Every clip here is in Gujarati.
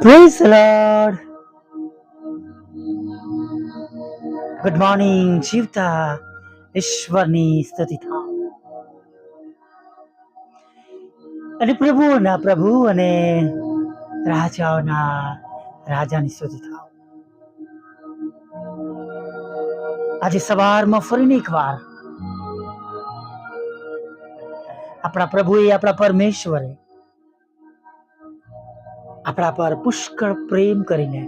The Lord. ગુડ મોર્નિંગ જીવતા ઈશ્વરની સ્તુતિ થાવ અને પ્રભુના પ્રભુ, અને રાજાઓના રાજાની સ્તુતિ થાવ આજે સવારમાં ફરીને એકવાર આપણા પ્રભુએ, આપણા પરમેશ્વરે આપણા પર પુષ્કળ પ્રેમ કરીને,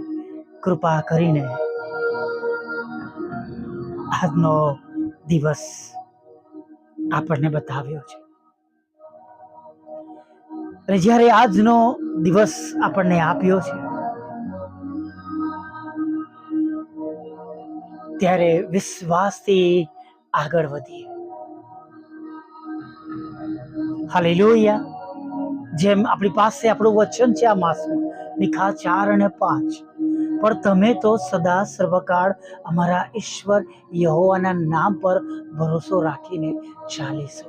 કૃપા કરીને આજનો દિવસ આપણને બતાવ્યો છે. અને જ્યારે આજનો દિવસ આપણને આપ્યો છે, ત્યારે વિશ્વાસથી આગળ વધીએ. હાલેલુયા. જેમ આપણી પાસે આપણું વચન છે આ માસમાં નિખા ચાર અને પાંચ. પણ તમે તો સદા સર્વકાળ અમારા ઈશ્વર યહોવાના નામ પર ભરોસો રાખીને ચાલીશો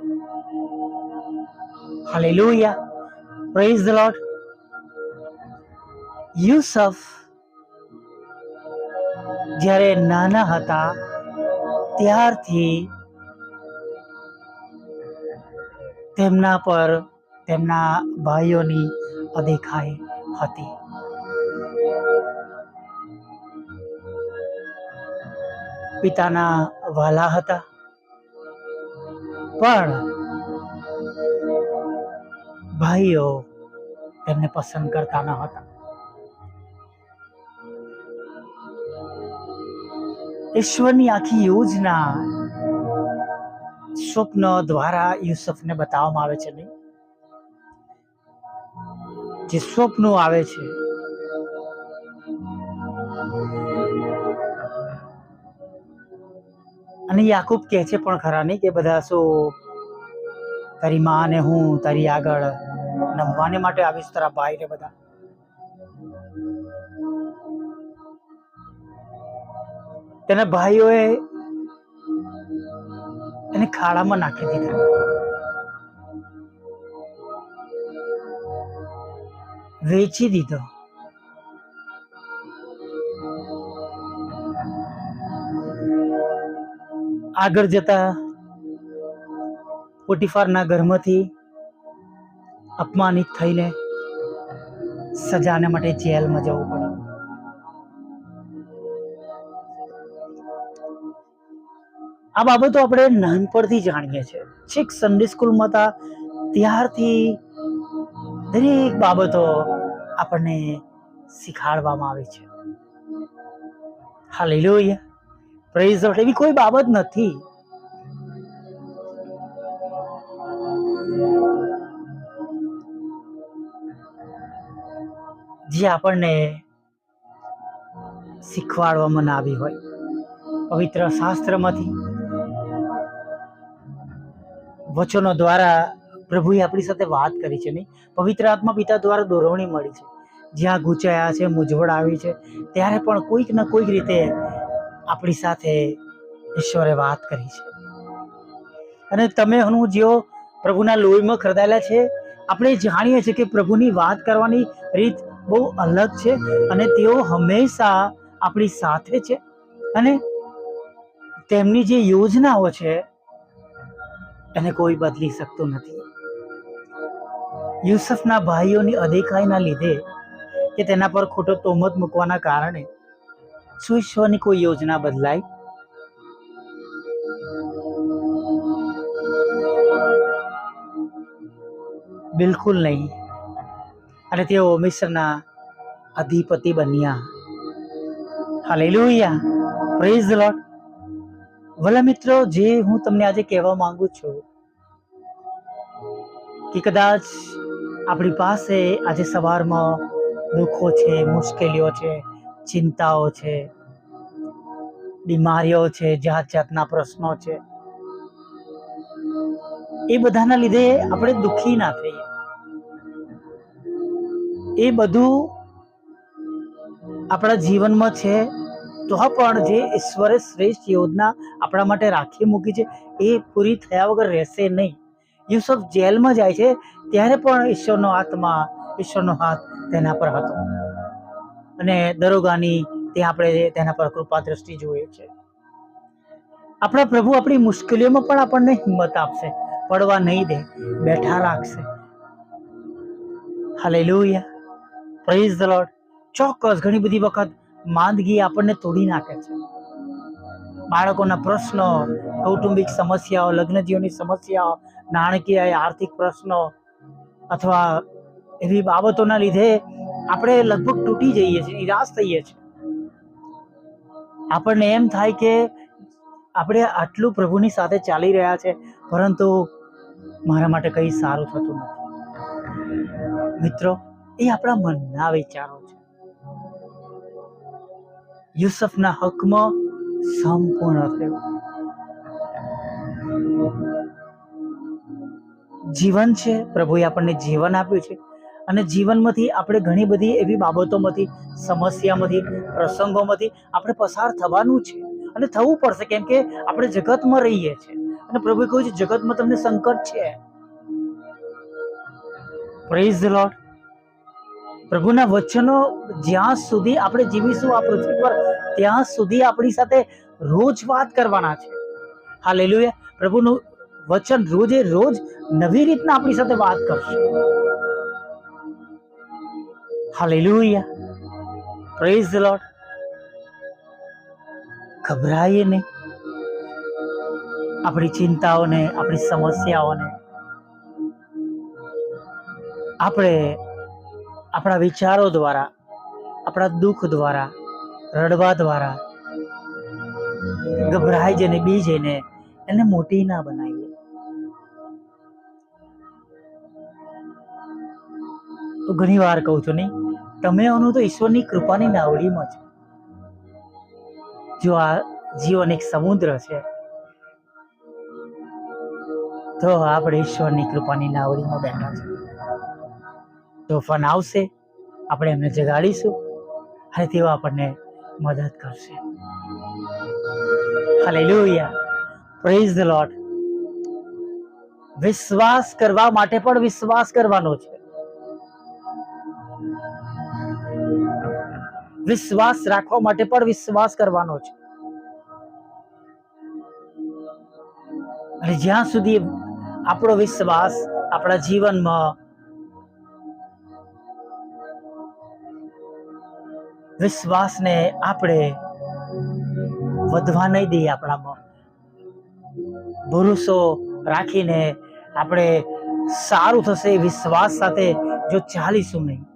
hallelujah. Praise the Lord Yusuf જ્યારે નાના હતા, ત્યારથી તેમના પર તેમના ભાઈઓની અદેખાઈ હતી. પિતાના વાલા હતા. પણ ભાઈઓ તેમને પસંદ કરતા ન હતા. ઈશ્વરની આખી યોજના સ્વપ્ન દ્વારા યુસુફને બતાવવામાં આવે છે નહીં? જે સ્વપ્નો આવે છે. અને યાકૂબ કહે છે પણ ખરા નહીં કે બધા શું તારી માં અને હું તારી આગળ નમવાને માટે આવીશ, તારા ભાઈ ને બધા. તેના ભાઈઓએ એને ખાડામાં નાખી દીધા. વેચી દીધો. આગળ જતા પોટીફારના ઘરમાંથી અપમાનિત થઈને સજાને માટે જેલમાં જવું પડ્યું આ બાબતો આપણે નાનપણથી જાણીએ છીએ. છેક સન્ડે સ્કૂલમાં હતા. ત્યારથી દરેક બાબતો આપણને શીખાડવામાં આવે છે. હા હાલેલુયા પ્રેઝ એવી કોઈ બાબત નથી. જે આપણને શીખવાડવામાં ના આવી હોય. પવિત્ર શાસ્ત્રમાંથી, વચનો દ્વારા પ્રભુએ આપણી સાથે વાત કરી છે નહીં. પવિત્ર આત્મા પિતા દ્વારા દોરવણી મળી છે. જ્યાં ગૂંચાયા છે, મૂંઝવણ આવી છે, ત્યારે પણ કોઈક ને કોઈક રીતે આપણી સાથે ઈશ્વરે વાત કરી છે. અને તમે હું જેઓ પ્રભુના લોહીમાં ખરદાયેલા છે, આપણે જાણીએ છીએ કે પ્રભુની વાત કરવાની રીત બહુ અલગ છે અને તેઓ હંમેશા આપણી સાથે છે. અને તેમની જે યોજનાઓ છે, એને કોઈ બદલી શકતું નથી. યુસફના ભાઈઓની અદેખાઈના લીધે કે તેના પર ખોટો તોમત મૂકવાના કારણે શું ઈશ્વરની કોઈ યોજના બદલાઈ? બિલકુલ નહીં. અને તેઓ મિશ્રના અધિપતિ બન્યા. હાલેલુયા. પ્રેઝ લોટ ભલા મિત્રો, જે હું તમને આજે કહેવા માંગુ છું કે કદાચ આપણી પાસે આજે સવારમાં દુઃખો છે, મુશ્કેલીઓ છે, ચિંતાઓ છે, બીમારીઓ છે જાત જાતના પ્રશ્નો છે. એ બધાના લીધે આપણે દુઃખી ના થઈએ. એ બધું આપણા જીવનમાં છે, તો પણ જે ઈશ્વરે શ્રેષ્ઠ યોજના આપણા માટે રાખી મૂકી છે, એ પૂરી થયા વગર રહેશે નહીં. યુસુફ જેલમાં જાય છે, ત્યારે પણ ઈશ્વરનો આત્મા, ઈશ્વરનો હાથ તેના પર હતો. અને દરોગાની તે આપણે તેના પર કૃપા દ્રષ્ટિ જોઈએ છે. આપણા પ્રભુ આપણી મુશ્કેલીઓમાં પણ આપણને હિંમત આપશે, પડવા નહીં દે, બેઠા રાખશે. હાલેલુયા પ્રેઝ ધ ચોક્કસ ઘણી બધી વખત માંદગી આપણને તોડી નાખે છે. બાળકોના પ્રશ્નો, કૌટુંબિક સમસ્યાઓ લગ્ન જીવનની સમસ્યાઓ નાણાકીય, આર્થિક પ્રશ્નો અથવા એવી બાબતોના લીધે આપણે લગભગ તૂટી જઈએ છીએ, નિરાશ થઈએ છીએ. આપણને એમ થાય કે આપણે આટલું પ્રભુની સાથે ચાલી રહ્યા છે, પરંતુ મારા માટે કંઈ સારું થતું નથી. મિત્રો, એ આપણા મનના વિચારો છે. યુસફના હકમાં સંપૂર્ણ થયું. જીવન છે. પ્રભુએ આપણને જીવન આપ્યું છે. અને જીવનમાંથી આપણે ઘણી બધી એવી બાબતોમાંથી, સમસ્યામાંથી, પ્રસંગોમાંથી આપણે પસાર થવાનું છે. અને થવું પડશે કેમ કે આપણે જગતમાં રહીએ છીએ. અને પ્રભુએ કહ્યું છે, જગતમાં તમને સંકટ છે. પ્રેઝ ધ લોર્ડ પ્રભુના વચનો જ્યાં સુધી આપણે જીવીશું, આ પૃથ્વી પર, ત્યાં સુધી આપણી સાથે રોજ વાત કરવાના છે. હા લેલુએ પ્રભુનું વચન રોજે રોજ નવી રીતના આપણી સાથે વાત કરશે. હાલેલુયા પ્રેઝ ધ લોર્ડ ગભરાઈએ નહીં આપણી ચિંતાઓને, આપણી સમસ્યાઓને આપણે આપણા વિચારો દ્વારા, આપણા દુઃખ દ્વારા, રડવા દ્વારા ગભરાઈ જઈને, બી જઈને એને મોટી ના બનાવીએ ઘણી વાર કહું છું નહીં. તમે અનુ તો ઈશ્વરની કૃપાની નાવડીમાં છો. જો આ જીવન એક સમુદ્ર છે, તો આપણે ઈશ્વરની કૃપાની નાવડીમાં બેઠા છે તોફાન આવશે, આપણે એમને જગાડીશું અને તેઓ આપણને મદદ કરશે. હાલેલુયા. પ્રેઝ ધ લોર્ડ વિશ્વાસ કરવા માટે પણ વિશ્વાસ કરવાનો છે. વિશ્વાસ રાખવા માટે પણ વિશ્વાસ કરવાનો છે. અને જ્યાં સુધી આપણો વિશ્વાસ આપણા જીવનમાં વિશ્વાસને આપણે વધવા નહીં દઈએ આપણામાં. ભરોસો રાખીને આપણે સારું થશે, વિશ્વાસ સાથે જો ચાલીશું નહીં.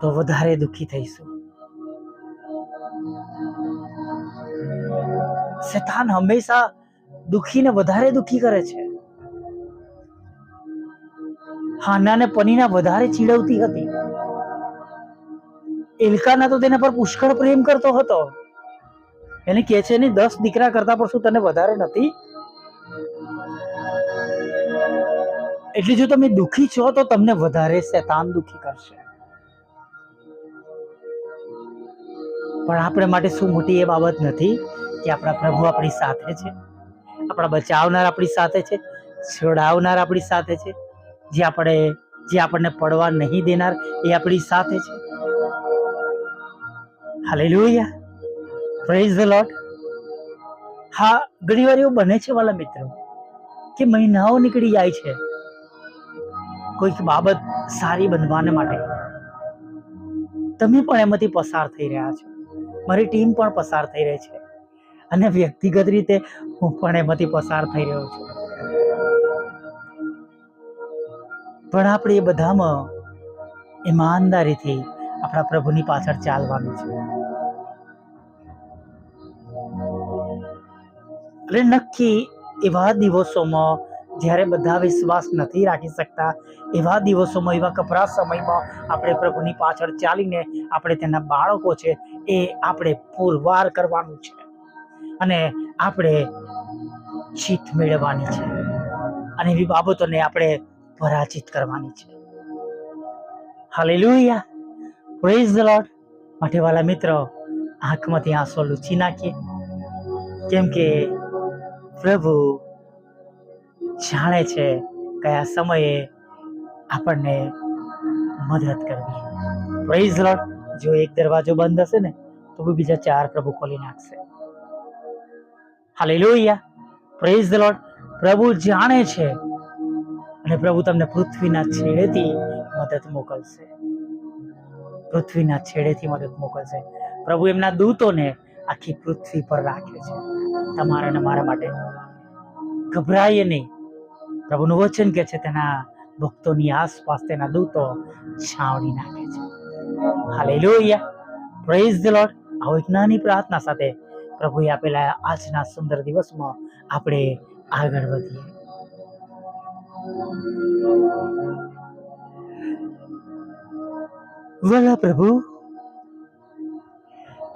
તો વધારે દુઃખી થઈશું. શેતાન હંમેશા દુઃખીને વધારે દુઃખી કરે છે. હાનાને પનીના વધારે ચીડવતી હતી. એલકાના તો તેના પર પુષ્કળ પ્રેમ કરતો હતો. એને કહે છે ને દસ દીકરા કરતા પણ શું તને વધારે નથી? એટલે જો તમે દુખી છો, તો તમને વધારે શેતાન દુઃખી કરશે. પણ આપણે માટે શું મોટી એ બાબત નથી કે આપણા પ્રભુ આપણી સાથે છે. આપણા બચાવનાર આપણી સાથે છે, છોડાવનાર આપણી સાથે છે. જે આપણે, જે આપણને પડવા નહીં દેનાર એ આપણી સાથે છે. હાલેલુયા. પ્રેઝ ધ લોટ હા, ઘણી વાર એવું બને છે વાલા મિત્રો કે મહિનાઓ નીકળી જાય છે. કોઈક બાબત સારી બનવાને માટે. તમે પણ એમાંથી પસાર થઈ રહ્યા છો. મારી ટીમ પણ પસાર થઈ રહી છે. અને વ્યક્તિગત રીતે હું પણ એમાંથી પસાર થઈ રહ્યો છું. પણ આપણે એ બધામાં ઈમાનદારીથી આપણા પ્રભુની પાછળ ચાલવાનું છે. એટલે નક્કી એવા દિવસોમાં જ્યારે બધા વિશ્વાસ નથી રાખી શકતા, એવા દિવસોમાં, એવા કપરા સમયમાં આપણે પ્રભુની પાછળ ચાલીને આપણે તેના બાળકો છે એ આપણે પુરવાર કરવાનું છે. અને આપણે જીત મેળવવાની છે. અને એવી બાબતોને આપણે પરાજિત કરવાની છે. હાલેલુયા. પ્રેઝ ધ લોર્ડ માટે વાલા મિત્રો, આંખમાંથી આંસો લૂછી નાખીએ. કેમ કે પ્રભુ જાણે છે કયા સમયે આપણને મદદ કરવી. પ્રેઝ લોર્ડ જો એક દરવાજો બંધ હશે ને, તો બી બીજા ચાર પ્રભુ ખોલી નાખશે. હાલેલુયા પ્રેઝ ધ લોર્ડ પ્રભુ જાણે છે અને પ્રભુ તમને પૃથ્વીના છેડેથી મદદ મોકલશે. પૃથ્વીના છેડેથી મદદ મોકલશે. પ્રભુ એમના દૂતોને આખી પૃથ્વી પર રાખે છે. તમારા અને મારા માટે ગભરાઈએ નહીં. પ્રભુનું વચન કે છે, તેના ભક્તોની આસપાસ તેના દૂતો છાવણી નાખે છે. હાલેલુયા. પ્રેઝ ધ લોર્ડ આવો એક નાની પ્રાર્થના સાથે પ્રભુએ આપેલા આજના સુંદર દિવસમાં આપણે આગળ વધીએ. વલા પ્રભુ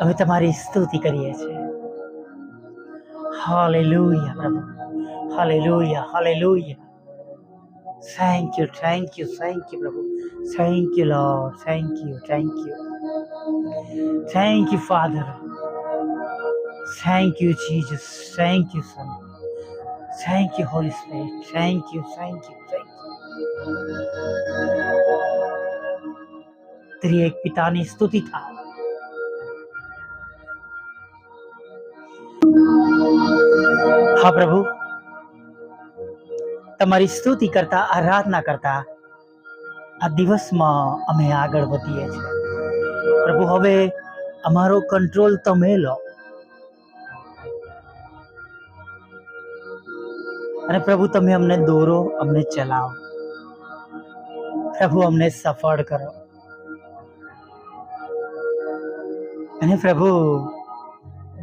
અમે તમારી સ્તુતિ કરીએ છીએ. હાલેલુયા પ્રભુ. Hallelujah hallelujah thank you thank you thank you Prabhu thank you Lord thank you thank you thank you father thank you Jesus thank you son thank you holy spirit thank you thank you thank you त्रिएक पिता ने स्तुति था। हाँ प्रभु। તમારી સ્તુતિ કરતા, આરાધના કરતા, આ દિવસમાં અમે આગળ વધીએ છીએ. પ્રભુ, હવે અમારો કંટ્રોલ તમે લો. અને પ્રભુ, તમે અમને દોરો, અમને ચલાવો. પ્રભુ, અમને સફળ કરો. અને પ્રભુ,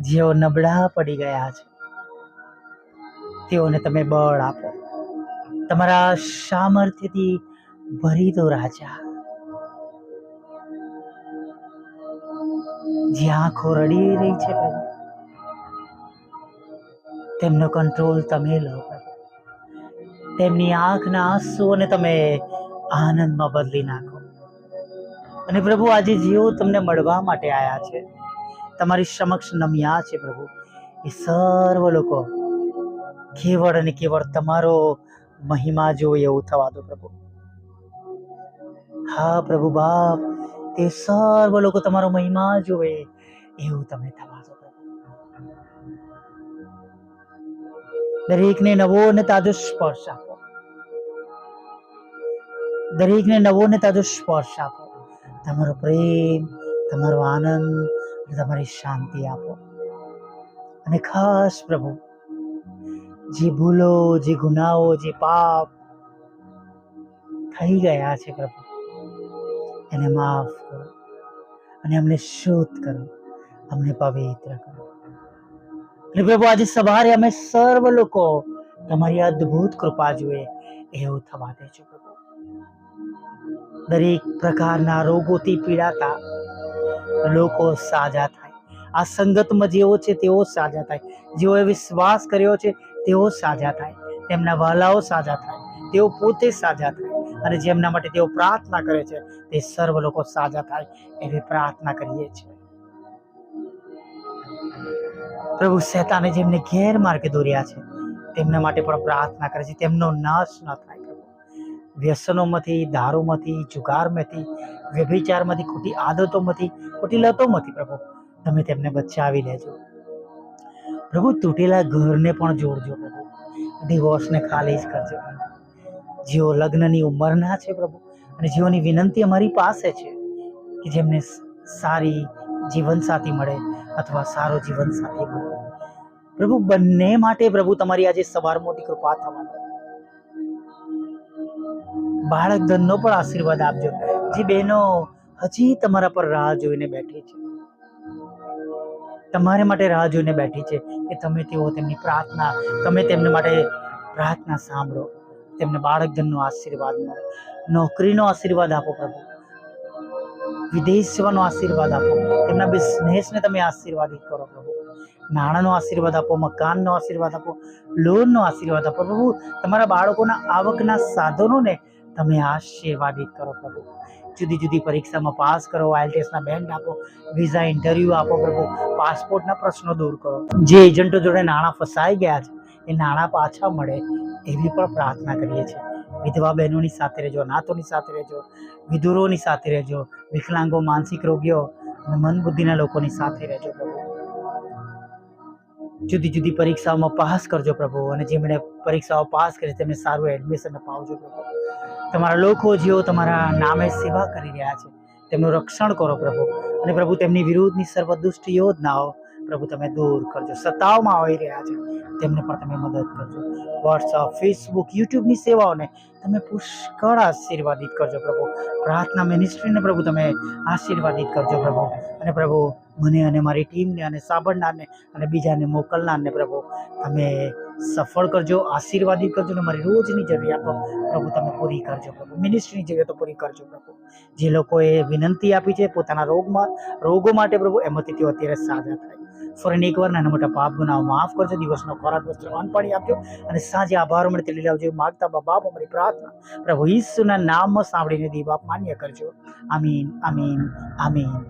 જેઓ નબળા પડી ગયા છે, તેઓને તમે બળ આપો. તમારા સામર્થ્યથી ભરી દો રાજા. જે આંખો રડી રહી છે પ્રભુ. તેમનો કંટ્રોલ તમે લો તેમની આંખના આંસુઓને તમે આનંદમાં બદલી નાખો. અને પ્રભુ, આજે જેઓ તમને મળવા માટે આવ્યા છે, તમારી સમક્ષ નમ્યા છે પ્રભુ. એ સર્વ લોકો કેવળ અને કેવળ તમારો મહિમા જોવે એવું થવા દો પ્રભુ. હા પ્રભુ બાપ, તે સર્વ લોકો તમારો મહિમા જોવે એવું તમે થવા દો દરેકને નવો અને તાજો સ્પર્શ આપો. દરેકને નવો અને તાજો સ્પર્શ આપો. તમારો પ્રેમ, તમારો આનંદ તમારી શાંતિ આપો. અને ખાસ પ્રભુ જે ભૂલો, જે ગુનાઓ, જે પાપ થઈ ગયા છે પ્રભુ. એને માફ કરો અને અમને શુદ્ધ કરો. અમને પવિત્ર કરો. અને પ્રભુ, આજે સવારે અમે સર્વ લોકો તમારી અદ્ભુત કૃપા જોઈએ એવું થવા દેજો પ્રભુ. દરેક પ્રકારના રોગોથી પીડાતા લોકો સાજા થાય. આ સંગતમાં જેઓ છે તેઓ સાજા થાય. જેઓએ વિશ્વાસ કર્યો છે તેઓ સાજા થાય, તેમના વાલાઓ સાજા થાય, તેઓ પોતે સાજા થાય અને જેમના માટે તેઓ પ્રાર્થના કરે છે, તે સર્વ લોકો સાજા થાય એવી પ્રાર્થના કરીએ છીએ. પ્રભુ શેતાને જેમને ગેરમાર્ગે દોર્યા છે, તેમના માટે પણ પ્રાર્થના કરે છે, તેમનો નાશ ન થાય વ્યસનોમાંથી, દારૂમાંથી, જુગારમાંથી, વ્યભિચારમાંથી, ખોટી આદતોમાંથી, ખોટી લતોમાંથી પ્રભુ, તમે તેમને બચાવી લેજો. પ્રભુ, તૂટેલા ઘરને પણ જોડજો પ્રભુ. ડિવોર્સને ખાલી જ કરજો જેઓ લગ્નની ઉંમરના છે પ્રભુ, અને જેઓની વિનંતી અમારી પાસે છે, કે જેમને સારી જીવનસાથી મળે અથવા સારો જીવનસાથી મળે. પ્રભુ, બંને માટે પ્રભુ તમારી આજે સવાર મોટી કૃપા થવા બાળક ધનનો પણ આશીર્વાદ આપજો. જે બહેનો હજી તમારા પર રાહ જોઈને બેઠી છે. તમારે માટે રાહ જોઈને બેઠી છે કે તમે તેઓ તેમની પ્રાર્થના, તમે તેમને માટે પ્રાર્થના સાંભળો. તેમને બાળકજનનો આશીર્વાદ મળે. નોકરીનો આશીર્વાદ આપો પ્રભુ. વિદેશ સેવાનો આશીર્વાદ આપો. તેમના બિઝનેસને તમે આશીર્વાદિત કરો પ્રભુ. નાણાંનો આશીર્વાદ આપો, મકાનનો આશીર્વાદ આપો લોનનો આશીર્વાદ આપો પ્રભુ. તમારા બાળકોના આવકના સાધનોને તમે આશીર્વાદિત કરો પ્રભુ. જુદી જુદી પરીક્ષામાં પાસ કરો આઈએલટીએસના બેન્ડ આપો, વિઝા ઇન્ટરવ્યૂ આપો, પ્રભુ, પાસપોર્ટના પ્રશ્નો દૂર કરો. જે એજન્ટો જોડે નાણાં ફસાઈ ગયા છે, એ નાણાં પાછા મળે એવી પણ પ્રાર્થના કરીએ છીએ. વિધવા બહેનોની સાથે રહેજો નાતોની સાથે રહેજો, વિધુરોની સાથે રહેજો, વિકલાંગો, માનસિક રોગીઓ અને મન બુદ્ધિના લોકોની સાથે રહેજો પ્રભુ. જુદી જુદી પરીક્ષાઓમાં પાસ કરજો પ્રભુ અને જેમણે પરીક્ષાઓ પાસ કરી, તેમને સારું એડમિશન અપાવજો પ્રભુ. તમારા લોકો જેઓ તમારા નામે સેવા કરી રહ્યા છે, તેમનું રક્ષણ કરો પ્રભુ. અને પ્રભુ, તેમની વિરુદ્ધની સર્વદુષ્ટ યોજનાઓ પ્રભુ, તમે દૂર કરજો. સત્તાઓમાં આવી રહ્યા છે. તેમને પણ તમે મદદ કરજો. વોટ્સઅપ ફેસબુક યુટ્યુબની સેવાઓને તમે પુષ્કળ આશીર્વાદિત કરજો પ્રભુ. પ્રાર્થના મિનિસ્ટ્રીને પ્રભુ, તમે આશીર્વાદિત કરજો પ્રભુ. અને પ્રભુ મને અને મારી ટીમને અને સાંભળનારને અને બીજાને મોકલનારને પ્રભુ, તમે સફળ કરજો, આશીર્વાદિત કરજો અને મારી રોજની જરૂરિયાતો પ્રભુ, તમે પૂરી કરજો પ્રભુ. મિનિસ્ટ્રીની જરૂરિયાતો પૂરી કરજો પ્રભુ. જે લોકોએ વિનંતી આપી છે પોતાના રોગમાં, રોગો માટે પ્રભુ, એમાંથી તેઓ અત્યારે સાજા થાય. ફરીને એકવાર નાના મોટા પાપ ગુનાઓ માફ કરજો, દિવસનો ખોરાક, વસ્ત્ર અન્ન પાણી આપજો અને સાંજે આભાર મળે તે લઈ આવજો માગતા બાપ અમારી પ્રાર્થના. પ્રભુ ઈસુના નામમાં સાંભળીને દી બાપ માન્ય કરજો. આમીન આમીન આમીન.